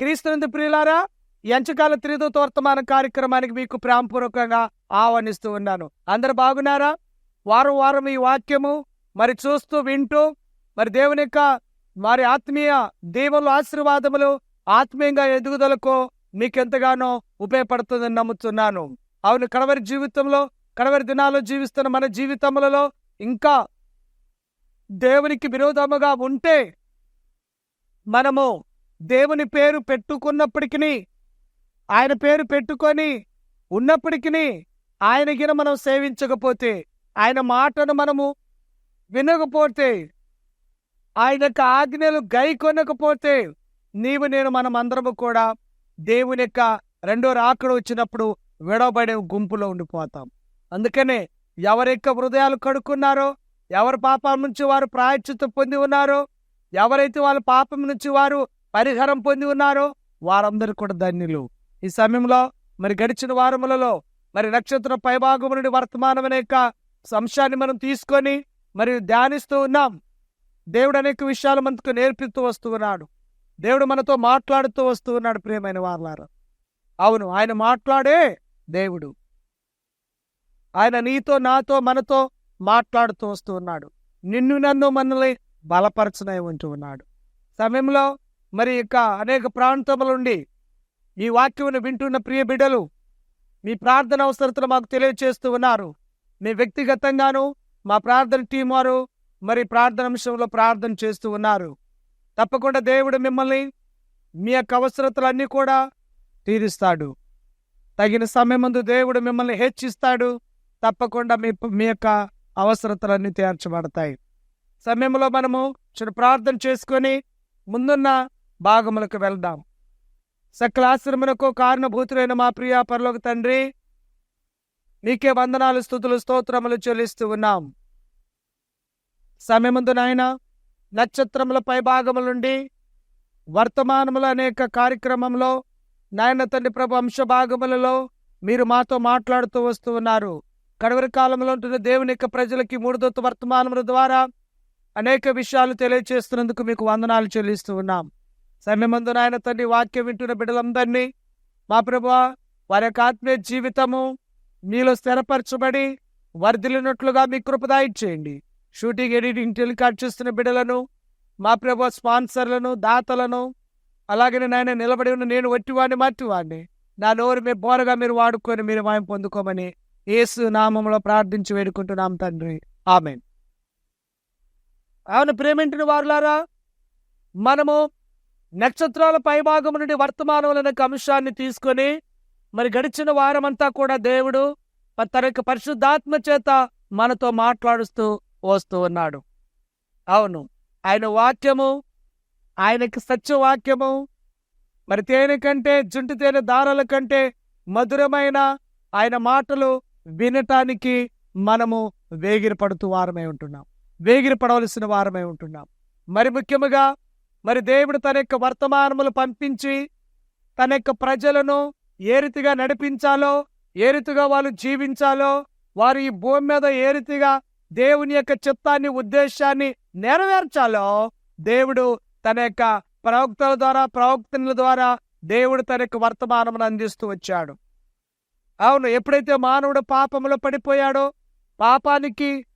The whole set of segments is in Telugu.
క్రీస్తునందు ప్రియులారా ఎంచకాల అంచకాల కార్యక్రమానికి మీకు ప్రేమపూర్వకంగా ఆహ్వానిస్తూ ఉన్నాను. అందరు బాగున్నారా? వారం వారం ఈ వాక్యము మరి చూస్తూ వింటూ మరి దేవుని యొక్క మరి ఆత్మీయ దేవుల ఆశీర్వాదములు ఆత్మీయంగా ఎదుగుదలకు మీకెంతగానో ఉపయోగపడుతుందని నమ్ముతున్నాను. అవును కడవరి జీవితంలో కడవరి దినాల్లో జీవిస్తున్న మన జీవితములలో ఇంకా దేవునికి విరోధముగా ఉంటే మనము దేవుని పేరు పెట్టుకున్నప్పటికీ ఆయన పేరు పెట్టుకొని ఉన్నప్పటికీ ఆయన గిన మనం సేవించకపోతే ఆయన మాటను మనము వినకపోతే ఆయన యొక్క ఆజ్ఞలు గై కొనకపోతే నీవు నేను మనం అందరము కూడా దేవుని యొక్క రెండో రాకడ వచ్చినప్పుడు విడవబడే గుంపులో ఉండిపోతాం. అందుకనే ఎవరి యొక్క హృదయాలు కడుక్కున్నారో ఎవరి పాపం నుంచి వారు ప్రాయచిత్తం పొంది ఉన్నారో ఎవరైతే వాళ్ళ పాపం నుంచి వారు పరిహారం పొంది ఉన్నారో వారందరూ కూడా ధన్యులు. ఈ సమయంలో మరి గడిచిన వారములలో మరి నక్షత్ర పైభాగం నుండి వర్తమానం అనే యొక్క అంశాన్ని మనం తీసుకొని మరి ధ్యానిస్తూ ఉన్నాం. దేవుడు అనేక విషయాలు మనకు నేర్పిస్తూ వస్తూ ఉన్నాడు. దేవుడు మనతో మాట్లాడుతూ వస్తూ ఉన్నాడు ప్రియమైన వారులారా. అవును ఆయన మాట్లాడే దేవుడు. ఆయన నీతో నాతో మనతో మాట్లాడుతూ వస్తూ ఉన్నాడు. నిన్ను నన్ను మనల్ని బలపరచనే ఉంటూ ఉన్నాడు. సమయంలో మరి ఇక అనేక ప్రాంతముల నుండి ఈ వాక్యమును వింటున్న ప్రియ బిడ్డలు మీ ప్రార్థన అవసరతలు మాకు తెలియజేస్తూ ఉన్నారు. మీ వ్యక్తిగతంగాను మా ప్రార్థన టీం వారు మరి ప్రార్థన అంశంలో ప్రార్థన చేస్తూ ఉన్నారు. తప్పకుండా దేవుడు మిమ్మల్ని మీ యొక్క అవసరతలన్నీ కూడా తీరుస్తాడు. తగిన సమయమందు దేవుడు మిమ్మల్ని హెచ్చిస్తాడు. తప్పకుండా మీ మీ యొక్క అవసరతలన్నీ తీర్చబడతాయి. సమయంలో మనము చిన్న ప్రార్థన చేసుకొని ముందున్న భాగములకు వెళ్దాం. సకల కారణభూతులైన మా ప్రియ పరలోక తండ్రి నీకే వందనాలు స్థుతులు స్తోత్రములు చెల్లిస్తూ ఉన్నాం. సమయముందు నాయన నక్షత్రముల పై భాగముల నుండి వర్తమానముల అనేక కార్యక్రమంలో నాయన తండ్రి ప్రభు అంశ భాగములలో మీరు మాతో మాట్లాడుతూ వస్తూ ఉన్నారు. కడవరి కాలంలో ఉంటున్న దేవుని యొక్క ప్రజలకి మూడుదొత్తు వర్తమానముల ద్వారా అనేక విషయాలు తెలియజేస్తున్నందుకు మీకు వందనాలు చెల్లిస్తూ ఉన్నాం. సమయమందు నాయన తండ్రి వాక్యం వింటున్న బిడ్డలందరినీ మా ప్రభు వారి యొక్క ఆత్మీయ జీవితము మీలో స్థిరపరచబడి వర్ధిల్లినట్లుగా మీ కృపదాయం చేయండి షూటింగ్ ఎడిటింగ్ టెలికాట్ చేస్తున్న బిడ్డలను మా ప్రభు స్పాన్సర్లను దాతలను అలాగే నాయన నిలబడి ఉన్న నేను వట్టివాడిని మట్టివాడిని. నా నోరు మీ బోరగా మీరు వాడుకొని మీరు మాయం పొందుకోమని ఏసు నామంలో ప్రార్థించి వేడుకుంటున్నాం తండ్రి. ఆమె అవును ప్రేమింటిన వారులారా మనము నక్షత్రాల పైభాగం నుండి వర్తమానములనే అంశాన్ని తీసుకొని మరి గడిచిన వారమంతా కూడా దేవుడు తన యొక్క పరిశుద్ధాత్మ చేత మనతో మాట్లాడుస్తూ వస్తూ ఉన్నాడు. అవును ఆయన వాక్యము ఆయనకి సత్యవాక్యము మరి తేనె కంటే జుంటి తేనె దారాల కంటే మధురమైన ఆయన మాటలు వినటానికి మనము వేగిరపడుతూ వారమై ఉంటున్నాం. వేగిరపడవలసిన వారమై ఉంటున్నాం. మరి ముఖ్యముగా మరి దేవుడు తన యొక్క వర్తమానములు పంపించి తన యొక్క ప్రజలను ఏ రీతిగా నడిపించాలో ఏ రీతిగా వాళ్ళు జీవించాలో వారు ఈ భూమి మీద ఏ రీతిగా దేవుని యొక్క చిత్తాన్ని ఉద్దేశాన్ని నెరవేర్చాలో దేవుడు తన యొక్క ప్రవక్తల ద్వారా ప్రవక్తల ద్వారా దేవుడు తన యొక్క వర్తమానమును అందిస్తూ వచ్చాడు. అవును ఎప్పుడైతే మానవుడు పాపములో పడిపోయాడో పాపానికి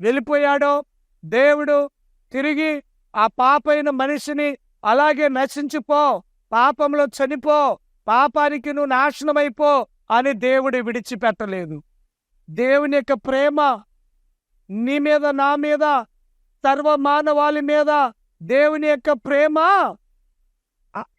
వెళ్ళిపోయాడో దేవుడు తిరిగి ఆ పాపైన మనిషిని అలాగే నశించిపో పాపంలో చనిపో పాపానికి నువ్వు నాశనమైపో అని దేవుడు విడిచిపెట్టలేదు. దేవుని యొక్క ప్రేమ నీ మీద నా మీద సర్వ మానవాళి మీద దేవుని యొక్క ప్రేమ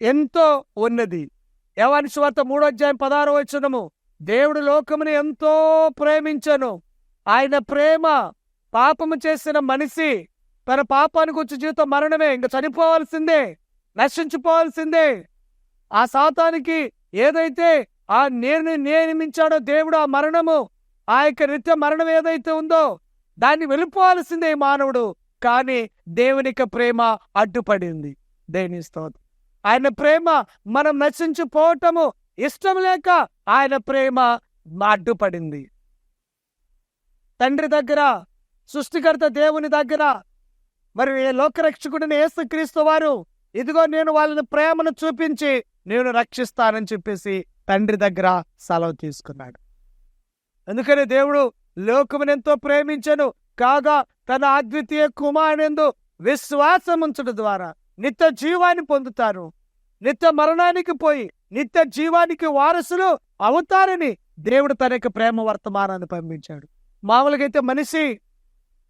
ఎంతో ఉన్నది. యవాని స్వార్త మూడోధ్యాయం పదహారు వచ్చినము దేవుడు లోకముని ఎంతో ప్రేమించను. ఆయన ప్రేమ పాపము చేసిన మనిషి తన పాపానికి వచ్చే జీవితం మరణమే. ఇంక చనిపోవాల్సిందే. నశించిపోవాల్సిందే. ఆ సాతానికి ఏదైతే ఆ నేను నియమించాడో దేవుడు ఆ మరణము ఆ యొక్క నిత్య మరణం ఏదైతే ఉందో దాన్ని వెళ్ళిపోవాల్సిందే మానవుడు. కానీ దేవునిక ప్రేమ అడ్డుపడింది. దేని స్తోత్రం. ఆయన ప్రేమ మనం నశించిపోవటము ఇష్టం లేక ఆయన ప్రేమ అడ్డుపడింది. తండ్రి దగ్గర సృష్టికర్త దేవుని దగ్గర మరి ఏ లోకరక్షకుడిని యేసుక్రీస్తు వారు ఇదిగో నేను వాళ్ళని ప్రేమను చూపించి నేను రక్షిస్తానని చెప్పేసి తండ్రి దగ్గర సెలవు తీసుకున్నాడు. అందుకని దేవుడు లోకమునెంతో ప్రేమించను కాగా తన అద్వితీయ కుమారునిందు విశ్వాసం ఉంచడం ద్వారా నిత్య జీవాన్ని పొందుతారు. నిత్య మరణానికి పోయి నిత్య జీవానికి వారసులు అవుతారని దేవుడు తన యొక్క ప్రేమ వర్తమానాన్ని పంపించాడు. మామూలుగా అయితే మనిషి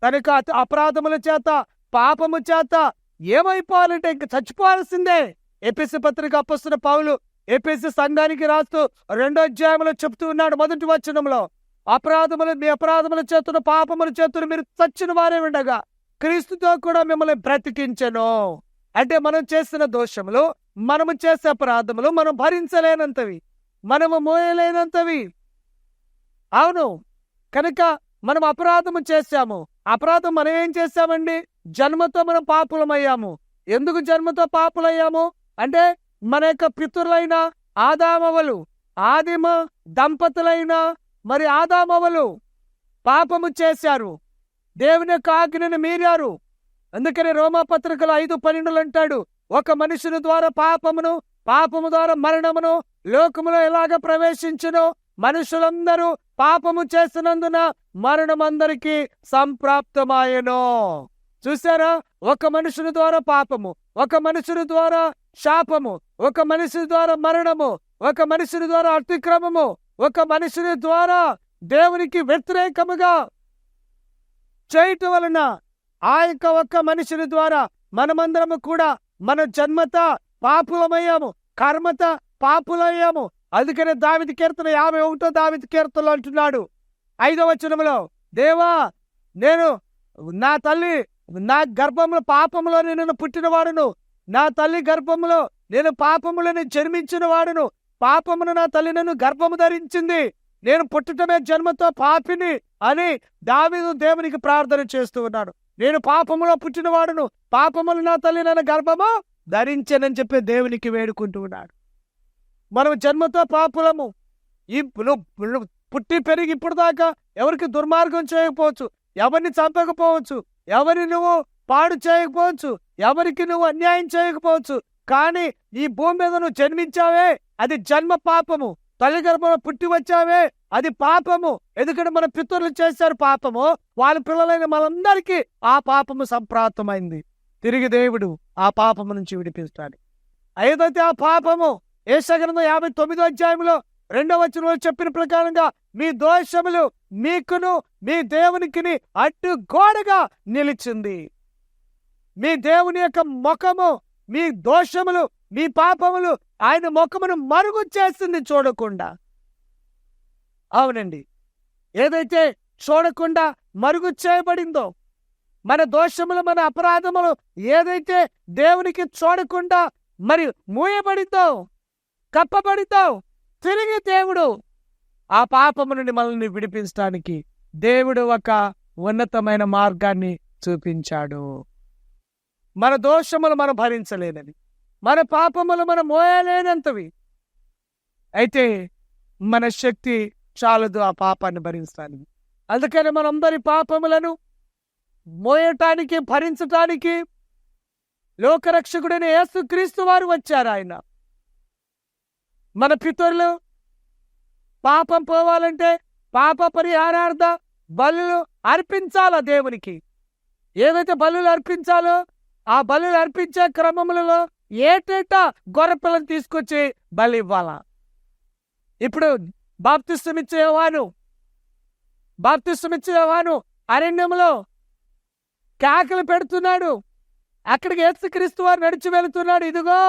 తన యొక్క అపరాధముల చేత పాపము చేత ఏమైపోవాలంటే ఇంక చచ్చిపోవాల్సిందే. ఎపిసి పత్రిక అప్పస్తున్న పావులు ఎపిసి సంఘానికి రాస్తూ రెండో అధ్యాయంలో చెప్తూ ఉన్నాడు మొదటి వచనంలో అపరాధములు మీ అపరాధముల చేతులు పాపముల చేతులు మీరు చచ్చిన వారే ఉండగా క్రీస్తుతో కూడా మిమ్మల్ని బ్రతికించను. అంటే మనం చేసిన దోషములు మనము చేసే అపరాధములు మనం భరించలేనంతవి మనము మోయలేనంతవి. అవును. కనుక మనం అపరాధము చేశాము. అపరాధం మనం ఏం చేశామండి? జన్మతో మనం పాపులమయ్యాము. ఎందుకు జన్మతో పాపులయ్యాము? అంటే మన యొక్క పితరులైన ఆదామవలు ఆదిమ దంపతులైన మరి ఆదామవలు పాపము చేశారు. దేవుని యొక్క ఆజ్ఞను మీరారు. అందుకనే రోమాపత్రికలు ఐదు పన్నెండులు అంటాడు ఒక మనుషుని ద్వారా పాపమును పాపము ద్వారా మరణమును లోకములో ఎలాగ ప్రవేశించును? మనుషులందరూ పాపము చేసినందున మరణమందరికీ సంప్రాప్తమాయను. చూసారా ఒక మనుషుని ద్వారా పాపము ఒక మనుషుని ద్వారా శాపము ఒక మనిషి ద్వారా మరణము ఒక మనుషుని ద్వారా అతిక్రమము ఒక మనుషుని ద్వారా దేవునికి వ్యతిరేకముగా చేయటం వలన ఆ యొక్క ఒక్క మనుషుని ద్వారా మనమందరము కూడా మన జన్మత పాపులమయ్యాము కర్మత పాపులయ్యాము అందుకనే దావిది కీర్తన యాభై ఒకటో దావిది కీర్తనలు అంటున్నాడు. ఐదో వచనంలో దేవా నేను నా తల్లి నా గర్భంలో పాపంలో నేను పుట్టినవాడును. నా తల్లి గర్భములో నేను పాపములను జన్మించిన వాడును పాపమును నా తల్లి నన్ను గర్భము ధరించింది. నేను పుట్టటమే జన్మతో పాపిని అని దావీదు దేవునికి ప్రార్థన చేస్తూ ఉన్నాడు. నేను పాపములో పుట్టినవాడును. పాపములు నా తల్లి నన్ను గర్భము ధరించనని చెప్పి దేవునికి వేడుకుంటూ ఉన్నాడు. మనం జన్మతో పాపులము. ఈ పుట్టి పెరిగి ఇప్పుడు దాకా ఎవరికి దుర్మార్గం చేయకపోవచ్చు ఎవరిని చంపకపోవచ్చు ఎవరిని నువ్వు పాడు చేయకపోవచ్చు ఎవరికి నువ్వు అన్యాయం చేయకపోవచ్చు కానీ ఈ భూమి మీద నువ్వు జన్మించావే అది జన్మ పాపము. తల్లి గర్భంలో పుట్టి వచ్చావే అది పాపము. ఎందుకంటే మన పితరులు చేశారు పాపము వాళ్ళ పిల్లలైన మనందరికీ ఆ పాపము సంప్రాప్తమైంది. తిరిగి దేవుడు ఆ పాపము నుంచి విడిపిస్తాడు ఏదైతే ఆ పాపము ఏసగ్రంథం యాభై తొమ్మిదో అధ్యాయంలో రెండవ వచనంలో చెప్పిన ప్రకారంగా మీ దోషములు మీకును మీ దేవునికిని అడ్డు గోడగా నిలిచింది. మీ దేవుని యొక్క ముఖము మీ దోషములు మీ పాపములు ఆయన ముఖమును మరుగు చేసింది చూడకుండా. అవునండి. ఏదైతే చూడకుండా మరుగు చేయబడిందో మన దోషములు మన అపరాధములు ఏదైతే దేవునికి చూడకుండా మరి మూయబడిందో కప్పబడితో తిరిగి దేవుడు ఆ పాపము నుండి మనల్ని విడిపించడానికి దేవుడు ఒక ఉన్నతమైన మార్గాన్ని చూపించాడు. మన దోషములు మనం భరించలేనవి. మన పాపములు మనం మోయలేనంతవి. అయితే మన శక్తి చాలదు ఆ పాపాన్ని భరించడానికి. అందుకని మనందరి పాపములను మోయటానికి భరించటానికి లోకరక్షకుడైన యేసుక్రీస్తు వారు వచ్చారు ఆయన. మన పితరులు పాపం పోవాలంటే పాప పరిహారార్థ బలులు అర్పించాల దేవునికి? ఏవైతే బలులు అర్పించాలో ఆ బలులు అర్పించే క్రమములలో ఏటేటా గొర్రెపిల్లని తీసుకొచ్చి బలి ఇవ్వాల? ఇప్పుడు బాప్తిస్తమిచ్చేవాను బాప్తిస్తమిచ్చేవాను అరణ్యములో కేకలు పెడుతున్నాడు. అక్కడికి యేసుక్రీస్తు వారు నడిచి వెళుతున్నాడు. ఇదిగో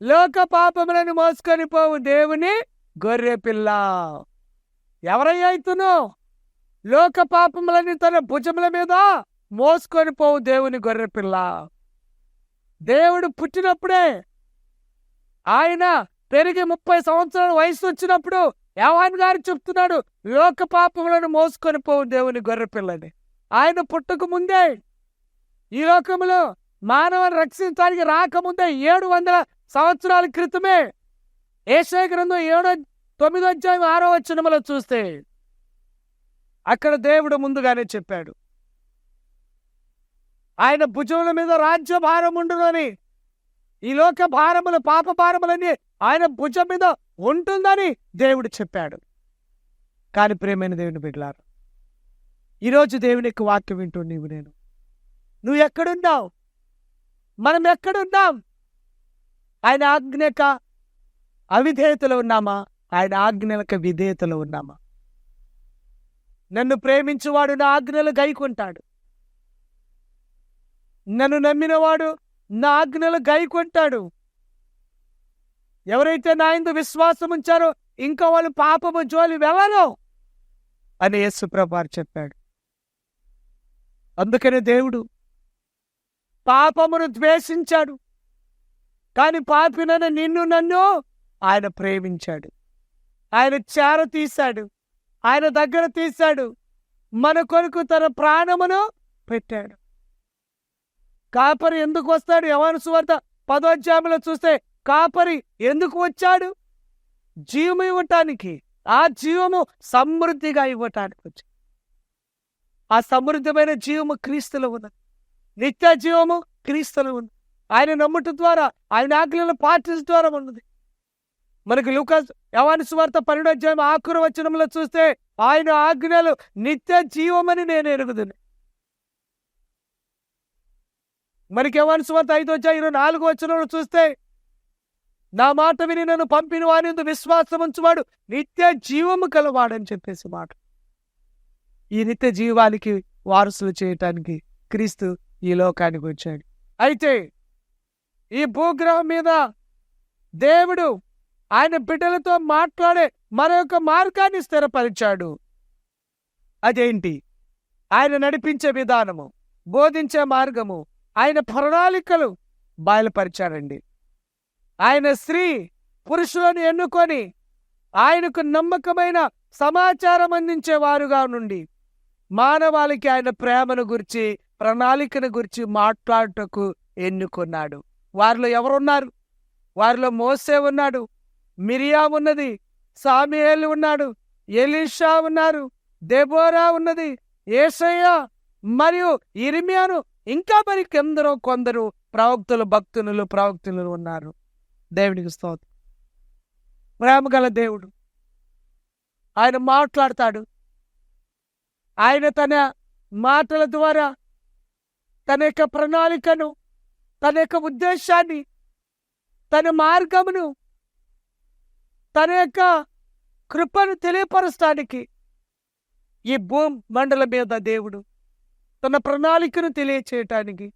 లోక పాపములను మోసుకొని పోవు దేవుని గొర్రె పిల్ల. ఎవరయ్యా ఇతను? లోక పాపములని తన భుజముల మీద మోసుకొని పోవు దేవుని గొర్రె పిల్ల. దేవుడు పుట్టినప్పుడే ఆయన పెరిగి ముప్పై సంవత్సరాల వయసు వచ్చినప్పుడు యవాన్ గారు చెప్తున్నాడు లోక పాపములను మోసుకొని పోవు దేవుని గొర్రెపిల్లని ఆయన పుట్టక ముందే ఈ లోకములో మానవుని రక్షించడానికి రాకముందే ఏడు వందల సంవత్సరాల క్రితమే ఏషయ గ్రంథం ఏడో తొమ్మిదో అధ్యాయం ఆరో వచనములో చూస్తే అక్కడ దేవుడు ముందుగానే చెప్పాడు. ఆయన భుజముల మీద రాజ్య భారం ఉండునని ఈ లోక భారములు పాప భారములన్నీ ఆయన భుజం మీద ఉంటుందని దేవుడు చెప్పాడు. కాని ప్రేమైన దేవుని బిడ్డలారు ఈరోజు దేవుని యొక్క వాక్యం వింటూ నీవు నేను. నువ్వు ఎక్కడున్నావు? మనం ఎక్కడున్నాం? ఆయన ఆజ్ఞక అవిధేయతలో ఉన్నామా? ఆయన ఆజ్ఞలకు విధేయతలో ఉన్నామా? నన్ను ప్రేమించువాడు నా ఆజ్ఞలు గైకుంటాడు. నన్ను నమ్మినవాడు నా ఆజ్ఞలు గైకొంటాడు. ఎవరైతే నా ఇందు విశ్వాసం ఉంచారో ఇంకా వాళ్ళు పాపము జోలి వెళ్ళరు అని యేసు ప్రభారు చెప్పాడు. అందుకనే దేవుడు పాపమును ద్వేషించాడు. కాని పాపినన నిన్ను నన్ను ఆయన ప్రేమించాడు. ఆయన చేర తీశాడు. ఆయన దగ్గర తీశాడు. మన కొరకు తన ప్రాణమును పెట్టాడు. కాపరి ఎందుకు వస్తాడు? యవన సువార్త పదోధ్యాయంలో చూస్తే కాపరి ఎందుకు వచ్చాడు? జీవము ఇవ్వటానికి ఆ జీవము సమృద్ధిగా ఇవ్వటానికి వచ్చాడు. ఆ సమృద్ధమైన జీవము క్రీస్తులో ఉన్నది. నిత్య జీవము క్రీస్తులో ఉంది ఆయన నమ్ముట ద్వారా ఆయన ఆజ్ఞలను పాటించడం ద్వారా ఉన్నది. మనకి లూకాస్ యవాని సువార్త పన్నెండు ఆకుర వచనంలో చూస్తే ఆయన ఆజ్ఞలు నిత్య జీవమని నేను ఎరుగుదును. మనకి యవాని సువార్త ఐదు వచ్చా ఇరవై నాలుగు వచనంలో చూస్తే నా మాట విని నన్ను పంపిన వాని విశ్వాసం ఉంచువాడు నిత్య జీవము కలవాడని చెప్పేసి మాట. ఈ నిత్య జీవానికి వారసులు చేయటానికి క్రీస్తు ఈ లోకానికి వచ్చాడు. అయితే ఈ భూగ్రహం మీద దేవుడు ఆయన బిడ్డలతో మాట్లాడే మరొక మార్గాన్ని స్థిరపరిచాడు. అదేంటి? ఆయన నడిపించే విధానము బోధించే మార్గము ఆయన ప్రణాళికలు బయలుపరిచాడండి ఆయన స్త్రీ పురుషులను ఎన్నుకొని ఆయనకు నమ్మకమైన సమాచారం అందించేవారుగా నుండి మానవాళికి ఆయన ప్రేమను గురించి ప్రణాళికను గురించి మాట్లాడుటకు ఎన్నుకున్నాడు. వారిలో ఎవరున్నారు? వారిలో మోసే ఉన్నాడు మిరియా ఉన్నది సామియేలు ఉన్నాడు ఎలీషా ఉన్నారు దెబోరా ఉన్నది ఏసయ్య మరియు ఇరిమియాను ఇంకా మరి ఎందరో కొందరు ప్రవక్తులు భక్తులు ప్రవక్తులు ఉన్నారు. దేవునికి స్తోత్రం. ప్రేమగల దేవుడు ఆయన మాట్లాడతాడు. ఆయన తన మాటల ద్వారా తన యొక్క ప్రణాళికను తన యొక్క ఉద్దేశాన్ని తన మార్గమును తన యొక్క కృపను తెలియపరచడానికి ఈ భూ మండల మీద దేవుడు తన ప్రణాళికను తెలియచేయటానికి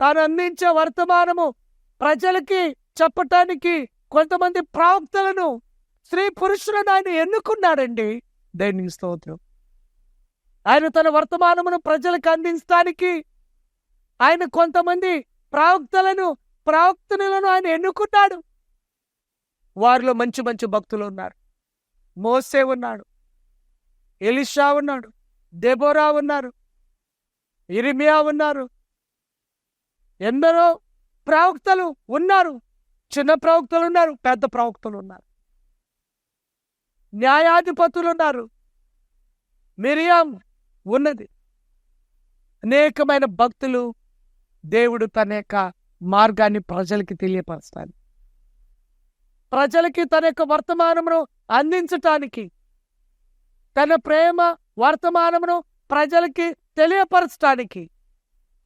తాను అందించే వర్తమానము ప్రజలకి చెప్పటానికి కొంతమంది ప్రవక్తలను స్త్రీ పురుషులను ఆయన ఎన్నుకున్నాడండి. దైని స్తోత్రం. ఆయన తన వర్తమానమును ప్రజలకు అందించడానికి ఆయన కొంతమంది ప్రవక్తలను ప్రవక్తలను ఆయన ఎన్నుకున్నాడు. వారిలో మంచి మంచి భక్తులు ఉన్నారు. మోసే ఉన్నాడు. ఎలిషా ఉన్నాడు. దెబోరా ఉన్నారు. ఇరిమియా ఉన్నారు. ఎందరో ప్రవక్తలు ఉన్నారు. చిన్న ప్రవక్తలు ఉన్నారు పెద్ద ప్రవక్తలు ఉన్నారు. న్యాయాధిపతులు ఉన్నారు. మిరియాం ఉన్నది. అనేకమైన భక్తులు దేవుడు తన యొక్క మార్గాన్ని ప్రజలకి తెలియపరుస్తాడు. ప్రజలకి తన యొక్క వర్తమానమును అందించటానికి తన ప్రేమ వర్తమానమును ప్రజలకి తెలియపరచటానికి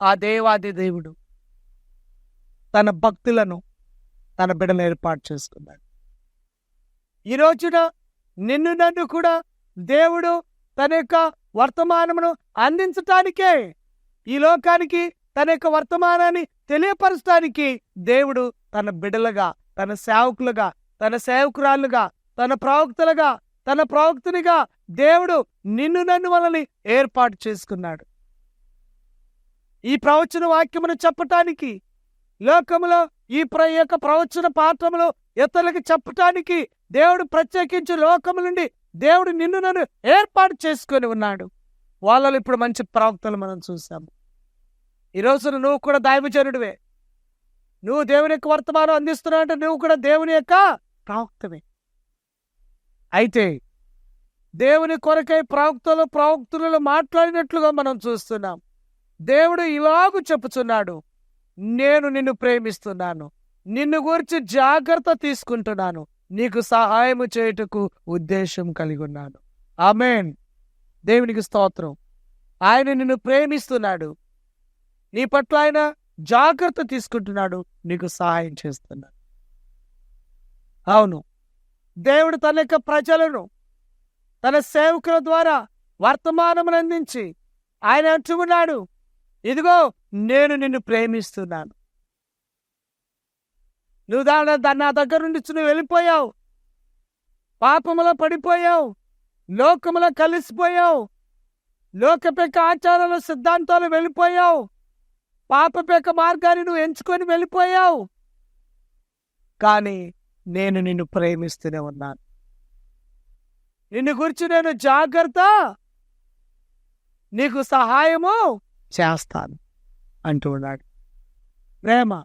ఆ దేవాది దేవుడు తన భక్తులను తన బిడ్డలు ఏర్పాటు చేసుకున్నాడు. ఈ రోజున నిన్ను నన్ను కూడా దేవుడు తన యొక్క వర్తమానమును అందించటానికే ఈ లోకానికి తన యొక్క వర్తమానాన్ని తెలియపరచడానికి దేవుడు తన బిడ్డలుగా తన సేవకులుగా తన సేవకురాలుగా తన ప్రవక్తలుగా తన ప్రవక్తునిగా దేవుడు నిన్ను నన్ను మనల్ని ఏర్పాటు చేసుకున్నాడు. ఈ ప్రవచన వాక్యమును చెప్పటానికి లోకములో ఈ ప్ర యొక్క ప్రవచన పాత్రములో ఇతరులకు చెప్పటానికి దేవుడు ప్రత్యేకించి లోకము నుండి దేవుడు నిన్ను నన్ను ఏర్పాటు చేసుకొని ఉన్నాడు. వాళ్ళలో ఇప్పుడు మంచి ప్రవక్తలు మనం చూసాము ఈ రోజున నువ్వు కూడా దైవజనుడివే. నువ్వు దేవుని యొక్క వర్తమానం అందిస్తున్నావు అంటే నువ్వు కూడా దేవుని యొక్క ప్రవక్తవే. అయితే దేవుని కొరకై ప్రవక్తలు ప్రవక్తులు మాట్లాడినట్లుగా మనం చూస్తున్నాం. దేవుడు ఇలాగూ చెప్పుచున్నాడు నేను నిన్ను ప్రేమిస్తున్నాను. నిన్ను గురించి జాగ్రత్త తీసుకుంటున్నాను. నీకు సహాయము చేయుటకు ఉద్దేశం కలిగి ఉన్నాను. ఆమెన్. దేవునికి స్తోత్రం. ఆయన నిన్ను ప్రేమిస్తున్నాడు. నీ పట్ల ఆయన జాగ్రత్త తీసుకుంటున్నాడు నీకు సహాయం చేస్తున్నాడు. అవును దేవుడు తన యొక్క ప్రజలను తన సేవకుల ద్వారా వర్తమానమును అందించి ఆయన అంటున్నాడు ఇదిగో నేను నిన్ను ప్రేమిస్తున్నాను. నువ్వు దాని దాన్ని నా దగ్గర నుండి నువ్వు వెళ్ళిపోయావు. పాపములో పడిపోయావు. లోకములో కలిసిపోయావు. లోకపెక్క ఆచారాలు సిద్ధాంతాలు వెళ్ళిపోయావు. పాపపెక్క మార్గాన్ని నువ్వు ఎంచుకొని వెళ్ళిపోయావు. కానీ నేను నిన్ను ప్రేమిస్తూనే ఉన్నాను. నిన్ను గురించి నేను జాగ్రత్త. నీకు సహాయము చేస్తాను అంటూ ఉన్నాడు. ప్రేమ.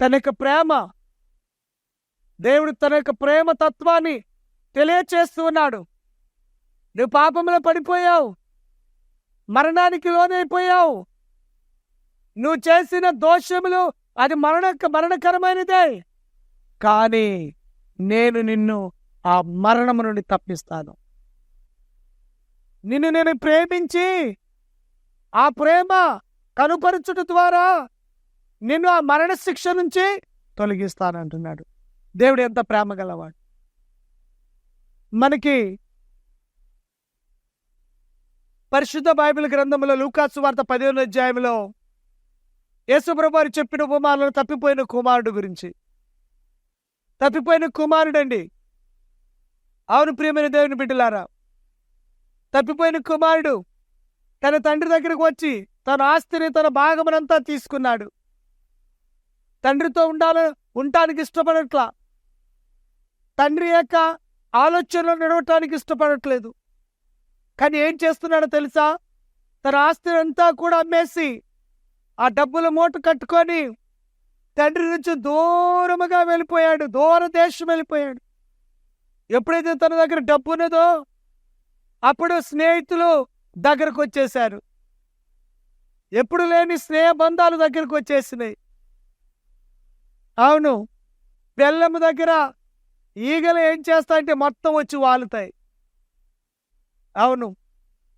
తన యొక్క ప్రేమ. దేవుడు తన యొక్క ప్రేమ తత్వాన్ని తెలియచేస్తూ ఉన్నాడు. నువ్వు పాపంలో పడిపోయావు. మరణానికి లోనైపోయావు. నువ్వు చేసిన దోషములు అది మరణ మరణకరమైనదే. కానీ నేను నిన్ను ఆ మరణము నుండి తప్పిస్తాను. నిన్ను నేను ప్రేమించి ఆ ప్రేమ కనుపరచుట ద్వారా నిన్ను ఆ మరణ శిక్ష నుంచి తొలగిస్తానంటున్నాడు. దేవుడు ఎంత ప్రేమ గలవాడు మనకి పరిశుద్ధ బైబిల్ గ్రంథంలో లూకాసు వార్త పదిహేను అధ్యాయంలో యేసుప్రభు చెప్పిన ఉపమానంలో తప్పిపోయిన కుమారుడు గురించి. తప్పిపోయిన కుమారుడండి. అవును ప్రియమైన దేవుని బిడ్డలారా తప్పిపోయిన కుమారుడు తన తండ్రి దగ్గరకు వచ్చి తన ఆస్తిని తన భాగమునంతా తీసుకున్నాడు. తండ్రితో ఉండాల ఉండటానికి ఇష్టపడట్లా? తండ్రి యొక్క ఆలోచనలు నడవటానికి ఇష్టపడట్లేదు. కానీ ఏం చేస్తున్నాడో తెలుసా? తన ఆస్తిని అంతా కూడా అమ్మేసి ఆ డబ్బుల మూట కట్టుకొని తండ్రి నుంచి దూరముగా వెళ్ళిపోయాడు దూర దేశం వెళ్ళిపోయాడు. ఎప్పుడైతే తన దగ్గర డబ్బు ఉన్నదో అప్పుడు స్నేహితులు దగ్గరకు వచ్చేశారు. ఎప్పుడు లేని స్నేహ బంధాలు దగ్గరకు వచ్చేసినాయి. అవును బెల్లము దగ్గర ఈగలు ఏం చేస్తాయంటే మొత్తం వచ్చి వాలుతాయి. అవును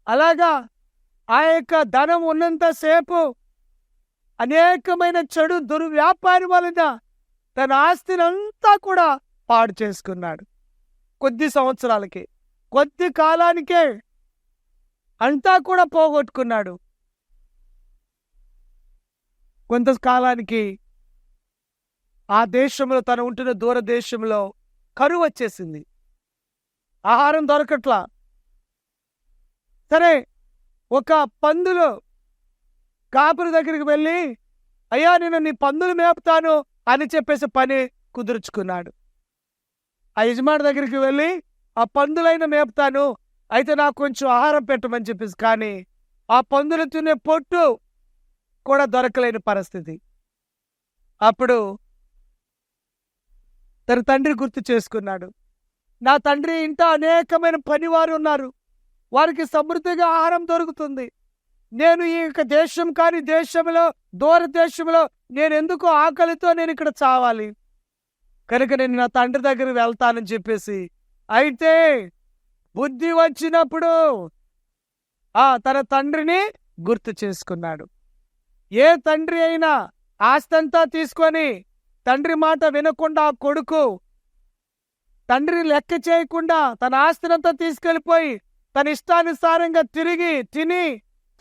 అలాగా ఆ యొక్క ధనం ఉన్నంతసేపు అనేకమైన చెడు దుర్వ్యాపారి వలన తన ఆస్తిని అంతా కూడా పాడు చేసుకున్నాడు. కొద్ది సంవత్సరాలకి కొద్ది కాలానికే అంతా కూడా పోగొట్టుకున్నాడు. కొంతకాలానికి ఆ దేశంలో తను ఉంటున్న దూరదేశంలో కరువు వచ్చేసింది. ఆహారం దొరకట్లా. సరే ఒక పందులో కాపురి దగ్గరికి వెళ్ళి అయ్యా నేను నీ పందులు మేపుతాను అని చెప్పేసి పని కుదుర్చుకున్నాడు. ఆ యజమాని దగ్గరికి వెళ్ళి ఆ పందులైన మేపుతాను అయితే నాకు కొంచెం ఆహారం పెట్టమని చెప్పేసి కానీ ఆ పందులు తినే పొట్టు కూడా దొరకలేని పరిస్థితి. అప్పుడు తన తండ్రి గుర్తు చేసుకున్నాడు. నా తండ్రి ఇంట అనేకమైన పనివారు ఉన్నారు. వారికి సమృద్ధిగా ఆహారం దొరుకుతుంది. నేను ఈ యొక్క దేశం కాని దేశంలో దూర దేశంలో నేను ఎందుకు ఆకలితో నేను ఇక్కడ చావాలి? కనుక నేను నా తండ్రి దగ్గరికి వెళ్తానని చెప్పేసి. అయితే బుద్ధి వచ్చినప్పుడు ఆ తన తండ్రిని గుర్తు చేసుకున్నాడు. ఏ తండ్రి అయినా ఆస్తంతా తీసుకొని తండ్రి మాట వినకుండా ఆ కొడుకు తండ్రిని లెక్క చేయకుండా తన ఆస్తినంతా తీసుకెళ్ళిపోయి తన ఇష్టానుసారంగా తిరిగి తిని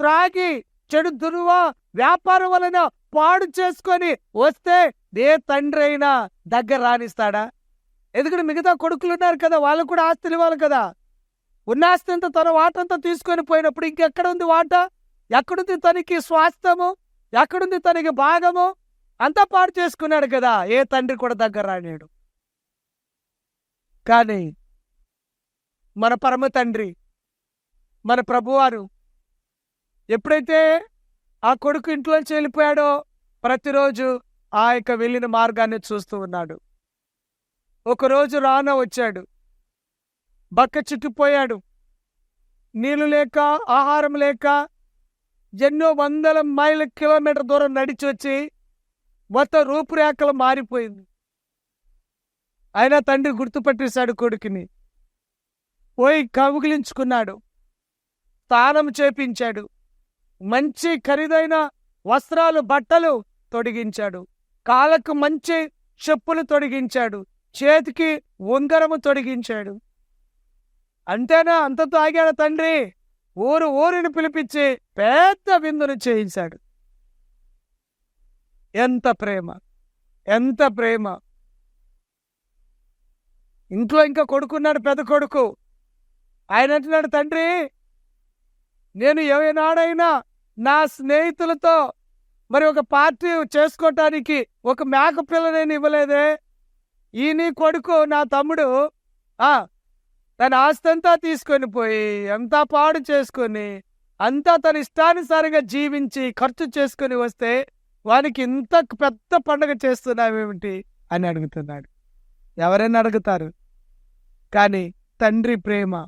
త్రాగి చెడు దుర్వ వ్యాపారం వలన పాడు చేసుకొని వస్తే ఏ తండ్రి అయినా దగ్గర రానిస్తాడా ఎందుకంటే మిగతా కొడుకులు ఉన్నారు కదా వాళ్ళకు కూడా ఆస్తులు ఇవ్వాలి కదా. ఉన్న ఆస్తి అంతా తన వాటంతా తీసుకొని పోయినప్పుడు ఇంకెక్కడ ఉంది వాట? ఎక్కడుంది తనకి స్వాస్థ్యము? ఎక్కడుంది తనకి భాగము? అంతా పాడు చేసుకున్నాడు కదా ఏ తండ్రి కూడా దగ్గర రానేడు కానీ మన పరమ తండ్రి మన ప్రభువారు ఎప్పుడైతే ఆ కొడుకు ఇంట్లోంచి వెళ్ళిపోయాడో ప్రతిరోజు ఆ యొక్క వెళ్ళిన మార్గాన్ని చూస్తూ ఉన్నాడు. ఒకరోజు రాన వచ్చాడు. బక్క చిక్కిపోయాడు. నీళ్ళు లేక ఆహారం లేక ఎన్నో వందల మైళ్ళ కిలోమీటర్ దూరం నడిచి వచ్చి మొత్తం రూపురేఖలు మారిపోయింది. అయినా తండ్రి గుర్తుపట్టేశాడు కొడుకుని. పోయి కౌగిలించుకున్నాడు. స్నానం చేపించాడు. మంచి ఖరీదైన వస్త్రాలు బట్టలు తొడిగించాడు. కాళ్ళకు మంచి చెప్పులు తొడిగించాడు. చేతికి ఉంగరము తొడిగించాడు. అంతేనా? అంతతో ఆగాడు తండ్రి. ఊరు ఊరిని పిలిపించి పెద్ద విందును చేయించాడు. ఎంత ప్రేమ! ఎంత ప్రేమ! ఇంట్లో ఇంకా కొడుకున్నాడు పెద్ద కొడుకు. ఆయన అంటున్నాడు తండ్రి నేను ఏనాడైనా నా స్నేహితులతో మరి ఒక పార్టీ చేసుకోవటానికి ఒక మేక పిల్ల ఇవ్వలేదే. ఈ నీ కొడుకు నా తమ్ముడు ఆ తన ఆస్తంతా తీసుకొని పోయి అంతా పాడు చేసుకొని అంతా తన ఇష్టానుసారంగా జీవించి ఖర్చు చేసుకొని వస్తే వానికి ఇంత పెద్ద పండుగ చేస్తున్నావేమిటి అని అడుగుతున్నాడు. ఎవరైనా అడుగుతారు. కానీ తండ్రి ప్రేమ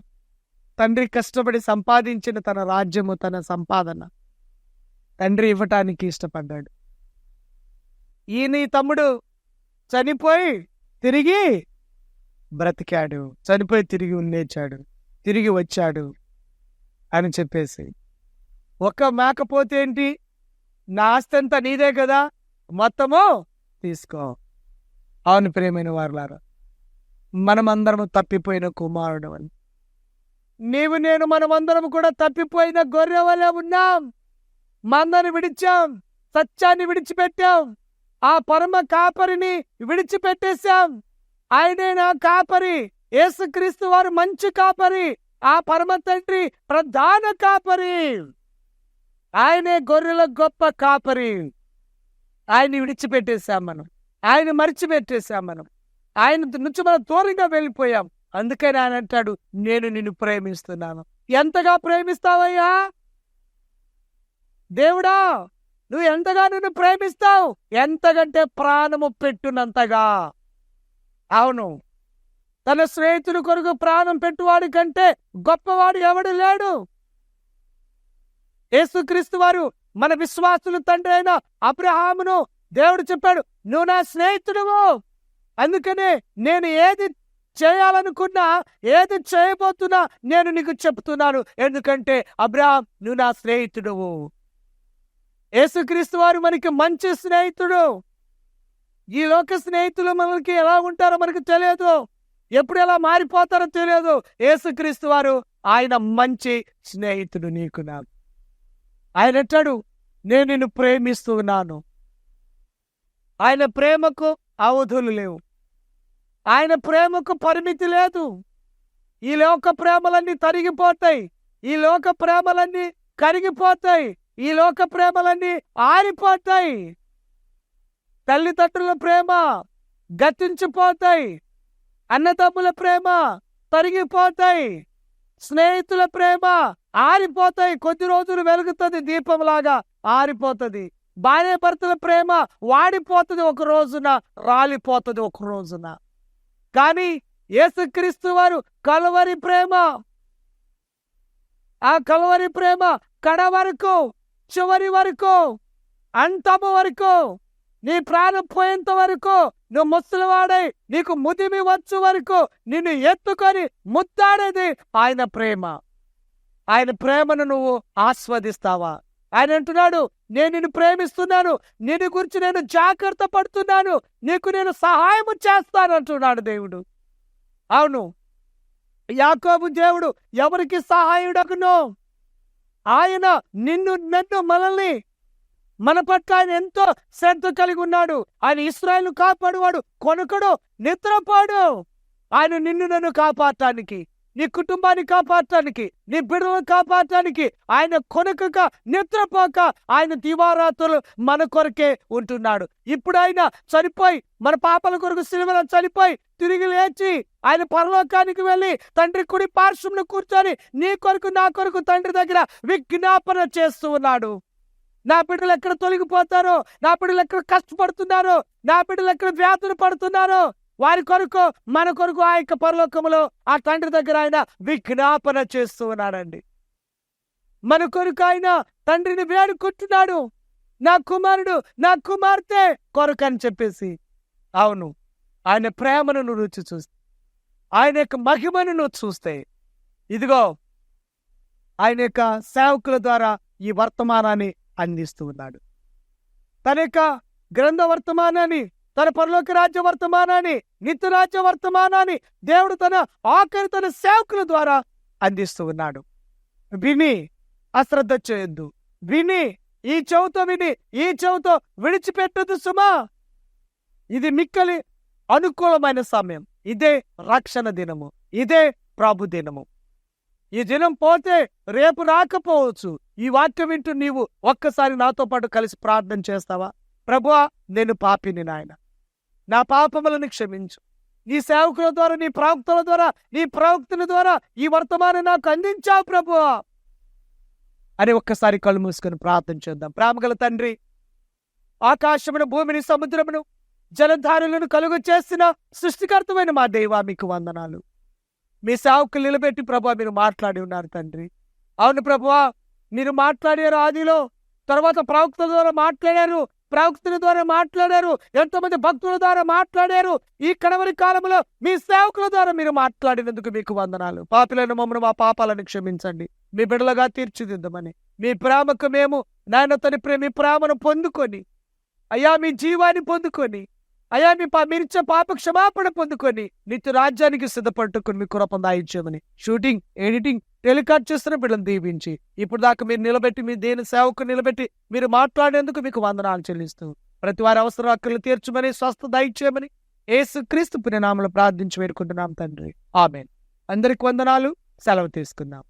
తండ్రి కష్టపడి సంపాదించిన తన రాజ్యము తన సంపాదన. తండ్రి ఇవ్వటానికి ఇష్టపడ్డాడు. ఈయన తమ్ముడు చనిపోయి తిరిగి బ్రతికాడు. చనిపోయి తిరిగి ఉండేచాడు తిరిగి వచ్చాడు అని చెప్పేసి. ఒక్క మేకపోతే ఏంటి? నా ఆస్తి అంతా నీదే కదా మొత్తము తీసుకో. అవును ప్రేమైన వారులారా మనమందరము తప్పిపోయిన కుమారుడు అని నీవు నేను మనమందరం కూడా తప్పిపోయిన గొర్రె వల్ల ఉన్నాం. మందని విడిచాం సత్యాన్ని విడిచిపెట్టాం. ఆ పరమ కాపరిని విడిచిపెట్టేశాం. ఆయనే నా కాపరి యేసుక్రీస్తు వారు మంచి కాపరి ఆ పరమ తండ్రి ప్రధాన కాపరి. ఆయనే గొర్రెల గొప్ప కాపరి. ఆయన్ని విడిచిపెట్టేశాం మనం. ఆయన మరిచిపెట్టేశాం మనం. ఆయన నుంచి మనం దూరంగా వెళ్ళిపోయాం. అందుకని ఆయన అంటాడు నేను నిన్ను ప్రేమిస్తున్నాను. ఎంతగా ప్రేమిస్తావయ్యా? దేవుడా నువ్వు ఎంతగా నిన్ను ప్రేమిస్తావు? ఎంతకంటే ప్రాణము పెట్టునంతగా. అవును. తన స్నేహితుడి కొరకు ప్రాణం పెట్టువాడి కంటే గొప్పవాడు ఎవడు లేడు? యేసుక్రీస్తు వారు మన విశ్వాసులు తండ్రి అయిన అబ్రహామును దేవుడు చెప్పాడు నువ్వు నా స్నేహితుడువు. అందుకనే నేను ఏది చేయాలనుకున్నా ఏది చేయబోతున్నా నేను నీకు చెప్తున్నాను. ఎందుకంటే అబ్రహాం నువ్వు నా స్నేహితుడువు. యేసుక్రీస్తు వారు మనకి మంచి స్నేహితుడు. ఈ లోక స్నేహితులు మనకి ఎలా ఉంటారో మనకు తెలియదు. ఎప్పుడు ఎలా మారిపోతారో తెలియదు. యేసుక్రీస్తు వారు ఆయన మంచి స్నేహితుడు నీకు నాకు ఆయన అంటాడు నేను నిన్ను ప్రేమిస్తున్నాను ఆయన ప్రేమకు అవధులు లేవు. ఆయన ప్రేమకు పరిమితి లేదు. ఈ లోక ప్రేమలన్నీ తరిగిపోతాయి. ఈ లోక ప్రేమలన్నీ కరిగిపోతాయి. ఈ లోక ప్రేమలన్నీ ఆరిపోతాయి. తల్లిదండ్రుల ప్రేమ గతించిపోతాయి. అన్నదమ్ముల ప్రేమ తరిగిపోతాయి. స్నేహితుల ప్రేమ ఆరిపోతాయి. కొద్ది రోజులు వెలుగుతుంది దీపంలాగా ఆరిపోతుంది. భార్య భర్తల ప్రేమ వాడిపోతుంది ఒక రోజున రాలిపోతుంది ఒక రోజున. కానీ యేసుక్రీస్తు వారు కలవరి ప్రేమ ఆ కలవరి ప్రేమ కడ వరకు చివరి వరకు అంతము వరకు నీ ప్రాణం పోయేంత వరకు నువ్వు ముసలివాడై నీకు ముదిమి వచ్చు వరకు నిన్ను ఎత్తుకొని ముద్దాడేది ఆయన ప్రేమ. ఆయన ప్రేమను నువ్వు ఆస్వాదిస్తావా? ఆయన అంటున్నాడు నేను నిన్ను ప్రేమిస్తున్నాను నిన్ను గురించి నేను జాగ్రత్త పడుతున్నాను నీకు నేను సహాయం చేస్తాను అంటున్నాడు దేవుడు. అవును యాకోబు దేవుడు ఎవరికి సహాయుడకును ఆయన నిన్ను నన్ను మనల్ని మన పట్ల ఆయన ఎంతో శ్రద్ధ కలిగి ఉన్నాడు. ఆయన ఇస్రాయల్ను కాపాడువాడు కొనుకడు నిద్రపాడు. ఆయన నిన్ను నన్ను కాపాడటానికి. నీ కుటుంబాన్ని కాపాడటానికి నీ బిడ్డలను కాపాడటానికి ఆయన కొనుకక నిద్రపోక ఆయన దివారాత్రులు మన కొరకే ఉంటున్నాడు. ఇప్పుడు ఆయన చనిపోయి మన పాపల కొరకు సిలువలో చనిపోయి తిరిగి లేచి ఆయన పరలోకానికి వెళ్ళి తండ్రి కుడి పార్శ్వంలో కూర్చొని నీ కొరకు నా కొరకు తండ్రి దగ్గర విజ్ఞాపన చేస్తూ ఉన్నాడు. నా బిడ్డలు ఎక్కడ తొలగిపోతారో నా బిడ్డలు ఎక్కడ కష్టపడుతున్నారో నా బిడ్డలు ఎక్కడ వ్యాధులు పడుతున్నారో వారి కొరకు మన కొరకు ఆ యొక్క పరలోకములో ఆ తండ్రి దగ్గర ఆయన విజ్ఞాపన చేస్తూ ఉన్నాడండి. మన కొరకు ఆయన తండ్రిని వేడుకుంటున్నాడు. నా కుమారుడు నా కుమార్తె కొరకు అని చెప్పేసి. అవును ఆయన ప్రేమను నువ్వు రుచి చూస్తే ఆయన యొక్క మహిమను నువ్వు చూస్తే. ఇదిగో ఆయన యొక్క సేవకుల ద్వారా ఈ వర్తమానాన్ని అందిస్తూ ఉన్నాడు. తన యొక్క గ్రంథ వర్తమానాన్ని తన పరలోక రాజ్య వర్తమానాన్ని నిత్య రాజ్య వర్తమానాన్ని దేవుడు తన ఆఖరి తన సేవకుల ద్వారా అందిస్తూ ఉన్నాడు. విని అశ్రద్ధ చేయొద్దు. విని ఈ చెవుతో విని ఈ చెవుతో విడిచిపెట్టదు సుమా. ఇది మిక్కలి అనుకూలమైన సమయం. ఇదే రక్షణ దినము. ఇదే ప్రభు దినము. ఈ దినం పోతే రేపు రాకపోవచ్చు. ఈ వాక్యం వింటూ నీవు ఒక్కసారి నాతో పాటు కలిసి ప్రార్థన చేస్తావా? ప్రభువా నేను పాపిని నాయన. నా పాపములను క్షమించు. నీ సేవకుల ద్వారా నీ ప్రవక్తల ద్వారా నీ ప్రవక్తుల ద్వారా ఈ వర్తమానం నాకు అందించావు ప్రభువా. అని ఒక్కసారి కళ్ళు మూసుకొని ప్రార్థన చేద్దాం. ప్రేమగల తండ్రి ఆకాశమును భూమిని సముద్రమును జలధారులను కలుగు చేసిన సృష్టికర్తమైన మా దేవా మీకు వందనాలు. మీ సేవకులు నిలబెట్టి ప్రభు మీరు మాట్లాడి ఉన్నారు తండ్రి. అవును ప్రభువా మీరు మాట్లాడారు ఆదిలో తర్వాత ప్రవక్తల ద్వారా మాట్లాడారు. ప్రవక్తుల ద్వారా మాట్లాడారు ఎంతోమంది భక్తుల ద్వారా మాట్లాడారు. ఈ కడవరి కాలంలో మీ సేవకుల ద్వారా మీరు మాట్లాడినందుకు మీకు వందనాలు. పాపిలను మమ్మల్ని మా పాపాలను క్షమించండి. మీ బిడలుగా తీర్చిదిద్దమని. మీ ప్రేమకు మేము నాయన తన ప్రేమ మీ ప్రేమను పొందుకొని అయ్యా మీ జీవాన్ని పొందుకొని అయ్యా మీ పా మీరిచ్చే పాప క్షమాపణ పొందుకొని నిత్య రాజ్యానికి సిద్ధపట్టుకుని మీ కృప దాయించమని షూటింగ్ ఎడిటింగ్ టెలికాస్ట్ చేస్తున్న బిడ్డను దీవించి. ఇప్పుడు దాకా మీరు నిలబెట్టి మీ దేని సేవకు నిలబెట్టి మీరు మాట్లాడేందుకు మీకు వందనాలు చెల్లిస్తూ ప్రతి వారి అవసరం అక్కలు తీర్చమని స్వస్థ దయచేయమని ఏసు క్రీస్తు పుణ్యనామలు ప్రార్థించి వేడుకుంటున్నాం తండ్రి. ఆమెన్. అందరికి వందనాలు. సెలవు తీసుకుందాం.